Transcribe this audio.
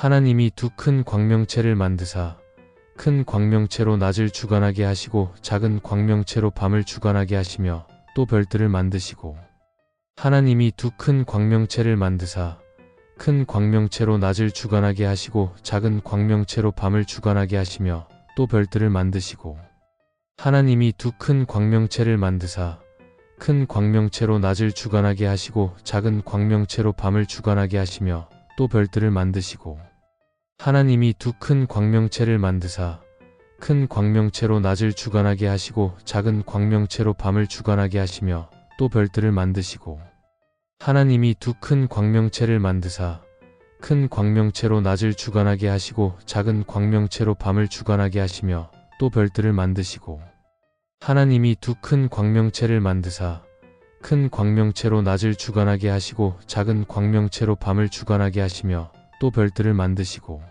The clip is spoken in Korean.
하나님이 두 큰 광명체를 만드사 큰 광명체로 낮을 주관하게 하시고 작은 광명체로 밤을 주관하게 하시며 또 별들을 만드시고 하나님이 두 큰 광명체를 만드사 큰 광명체로 낮을 주관하게 하시고 작은 광명체로 밤을 주관하게 하시며 또 별들을 만드시고 하나님이 두 큰 광명체를 만드사 큰 광명체로 낮을 주관하게 하시고 작은 광명체로 밤을 주관하게 하시며 또 별들을 만드시고 하나님이 두 큰 광명체를 만드사 큰 광명체로 낮을 주관하게 하시고 작은 광명체로 밤을 주관하게 하시며 또 별들을 만드시고 하나님이 두 큰 광명체를 만드사 큰 광명체로 낮을 주관하게 하시고 작은 광명체로 밤을 주관하게 하시며 또 별들을 만드시고 하나님이 두 큰 광명체를 만드사 큰 광명체로 낮을 주관하게 하시고 작은 광명체로 밤을 주관하게 하시며 또 별들을 만드시고